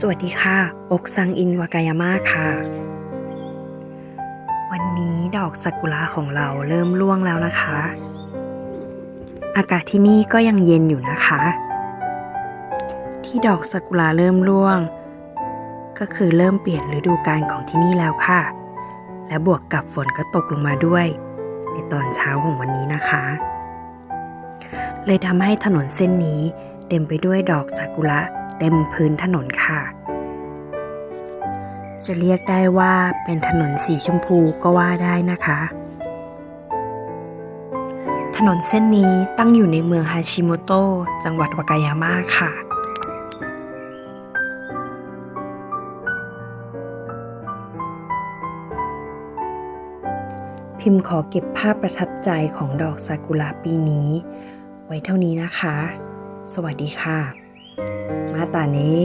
สวัสดีค่ะ อกซังอินวากายาม่าค่ะ วันนี้ดอกซากุระของเราเริ่มร่วงแล้วนะคะ อากาศที่นี่ก็ยังเย็นอยู่นะคะ ที่ดอกซากุระเริ่มร่วง ก็คือเริ่มเปลี่ยนฤดูกาลของที่นี่แล้วค่ะ และบวกกับฝนก็ตกลงมาด้วย ในตอนเช้าของวันนี้นะคะ เลยทำให้ถนนเส้นนี้ เต็มไปด้วยดอกซากุระเต็มพื้นถนนค่ะ จะเรียกได้ว่าเป็นถนนสีชมพูก็ว่าได้นะคะ ถนนเส้นนี้ตั้งอยู่ในเมืองฮาชิโมโตะจังหวัดวากายาม่าค่ะพิมพ์ขอเก็บภาพประทับใจของดอกซากุระปีนี้ ไว้เท่านี้นะคะ สวัสดีค่ะ มาตานี้